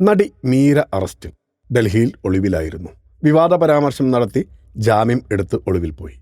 നടി മീര അറസ്റ്റിൽ ഡൽഹിയിൽ ഒളിവിലായിരുന്നു. വിവാദ പരാമർശം നടത്തി ജാമ്യം എടുത്ത് ഒളിവിൽ പോയി.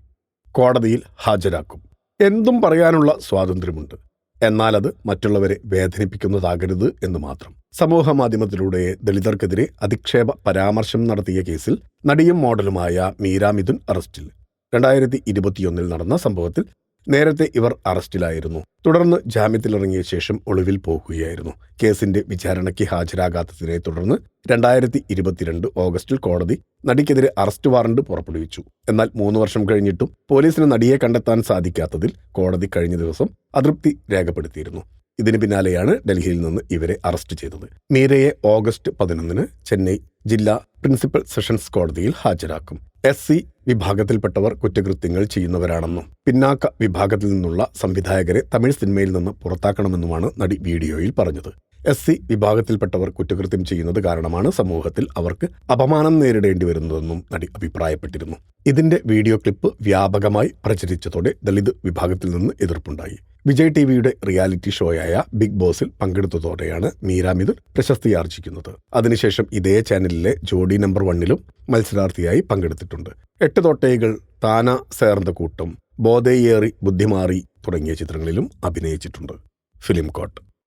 കോടതിയിൽ ഹാജരാക്കും. എന്തും പറയാനുള്ള സ്വാതന്ത്ര്യമുണ്ട്. എന്നാൽ അത് മറ്റുള്ളവരെ വേദനിപ്പിക്കുന്നതാകരുത് എന്ന് മാത്രം. സമൂഹ മാധ്യമത്തിലൂടെ ദളിതർക്കെതിരെ അധിക്ഷേപ പരാമർശം നടത്തിയ കേസിൽ നടിയും മോഡലുമായ മീരാമിഥുൻ അറസ്റ്റിൽ. രണ്ടായിരത്തി ഇരുപത്തിയൊന്നിൽ നടന്ന സംഭവത്തിൽ നേരത്തെ ഇവർ അറസ്റ്റിലായിരുന്നു. തുടർന്ന് ജാമ്യത്തിലിറങ്ങിയ ശേഷം ഒളിവിൽ പോകുകയായിരുന്നു. കേസിന്റെ വിചാരണയ്ക്ക് ഹാജരാകാത്തതിനെ തുടർന്ന് രണ്ടായിരത്തി ഇരുപത്തിരണ്ട് ഓഗസ്റ്റിൽ കോടതി നടിക്കെതിരെ അറസ്റ്റ് വാറണ്ട് പുറപ്പെടുവിച്ചു. എന്നാൽ മൂന്ന് വർഷം കഴിഞ്ഞിട്ടും പോലീസിന് നടിയെ കണ്ടെത്താൻ സാധിക്കാത്തതിൽ കോടതി കഴിഞ്ഞ ദിവസം അതൃപ്തി രേഖപ്പെടുത്തിയിരുന്നു. ഇതിന് പിന്നാലെയാണ് ഡൽഹിയിൽ നിന്ന് ഇവരെ അറസ്റ്റ് ചെയ്തത്. മീരയെ ഓഗസ്റ്റ് പതിനൊന്നിന് ചെന്നൈ ജില്ലാ പ്രിൻസിപ്പൽ സെഷൻസ് കോടതിയിൽ ഹാജരാക്കും. എസ് സി വിഭാഗത്തിൽപ്പെട്ടവർ കുറ്റകൃത്യങ്ങൾ ചെയ്യുന്നവരാണെന്നും പിന്നാക്ക വിഭാഗത്തിൽ നിന്നുള്ള സംവിധായകരെ തമിഴ് സിനിമയിൽ നിന്ന് പുറത്താക്കണമെന്നുമാണ് നടി വീഡിയോയിൽ പറഞ്ഞത്. എസ് സി വിഭാഗത്തിൽപ്പെട്ടവർ കുറ്റകൃത്യം ചെയ്യുന്നത് കാരണമാണ് സമൂഹത്തിൽ അവർക്ക് അപമാനം നേരിടേണ്ടി വരുന്നതെന്നും നടി അഭിപ്രായപ്പെട്ടിരുന്നു. ഇതിന്റെ വീഡിയോ ക്ലിപ്പ് വ്യാപകമായി പ്രചരിച്ചതോടെ ദളിത് വിഭാഗത്തിൽ നിന്ന് എതിർപ്പുണ്ടായി. വിജയ് ടി വിയുടെ റിയാലിറ്റി ഷോയായ ബിഗ് ബോസിൽ പങ്കെടുത്തതോടെയാണ് മീര മിഥുൻ പ്രശസ്തിയാർജിക്കുന്നത്. അതിനുശേഷം ഇതേ ചാനലിലെ ജോഡി നമ്പർ വണ്ണിലും മത്സരാർത്ഥിയായി പങ്കെടുത്തിട്ടുണ്ട്. എട്ട് തൊട്ടൈകൾ താന സേർന്ന കൂട്ടം ബോധയേറി ബുദ്ധിമാറി തുടങ്ങിയ ചിത്രങ്ങളിലും അഭിനയിച്ചിട്ടുണ്ട്. Film coat.